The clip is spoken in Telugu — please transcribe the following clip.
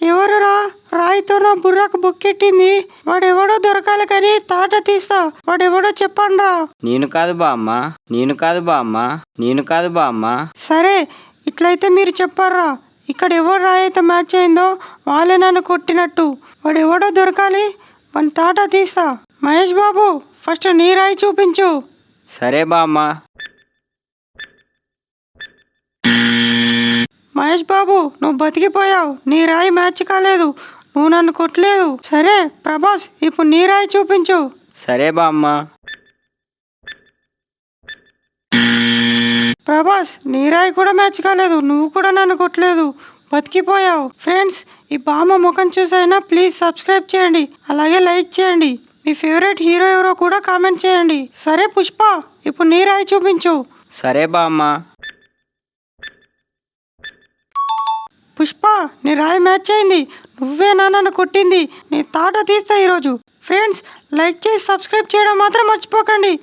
ఎవరురా? రాయితో నా బుర్రకు బుక్కెట్టింది? వాడెవడో దొరకాలి కానీ తాట తీస్తా. వాడెవడో చెప్పండ్రా. నేను కాదు బామ్మ నేను కాదు బామ్మ నేను కాదు బామ్మ సరే ఇట్లయితే మీరు చెప్పారా ఇక్కడ ఎవరు రాయి అయితే మ్యాచ్ అయిందో వాళ్ళే నన్ను కొట్టినట్టు. వాడు ఎవడో దొరకాలి? వాని తాట తీస్తా. మహేష్ బాబు ఫస్ట్ నీ రాయి చూపించు. సరే బామ్మ మహేష్ బాబు నువ్వు బతికిపోయావు. నీ రాయి మ్యాచ్ కాలేదు. నువ్వు నన్ను కొట్టలేదు. సరే ప్రభాస్ ఇప్పుడు నీ రాయి చూపించు. సరే బామ్మ ప్రభాస్ నీ రాయి కూడా మ్యాచ్ కాలేదు. నువ్వు కూడా నన్ను కొట్టలేదు. బతికిపోయావు. ఫ్రెండ్స్ ఈ బామ్మ ముఖం చూసైనా ప్లీజ్ సబ్స్క్రైబ్ చేయండి. అలాగే లైక్ చేయండి. మీ ఫేవరెట్ హీరో ఎవరో కూడా కామెంట్ చేయండి. సరే పుష్ప ఇప్పుడు నీ రాయి చూపించు. సరే బామ్మ పుష్ప నీ రాయి మ్యాచ్ అయింది. నువ్వే నాన్నను కొట్టింది. నీ తాట తీస్తా ఈరోజు. ఫ్రెండ్స్ లైక్ చేసి సబ్స్క్రైబ్ చేయడం మాత్రం మర్చిపోకండి.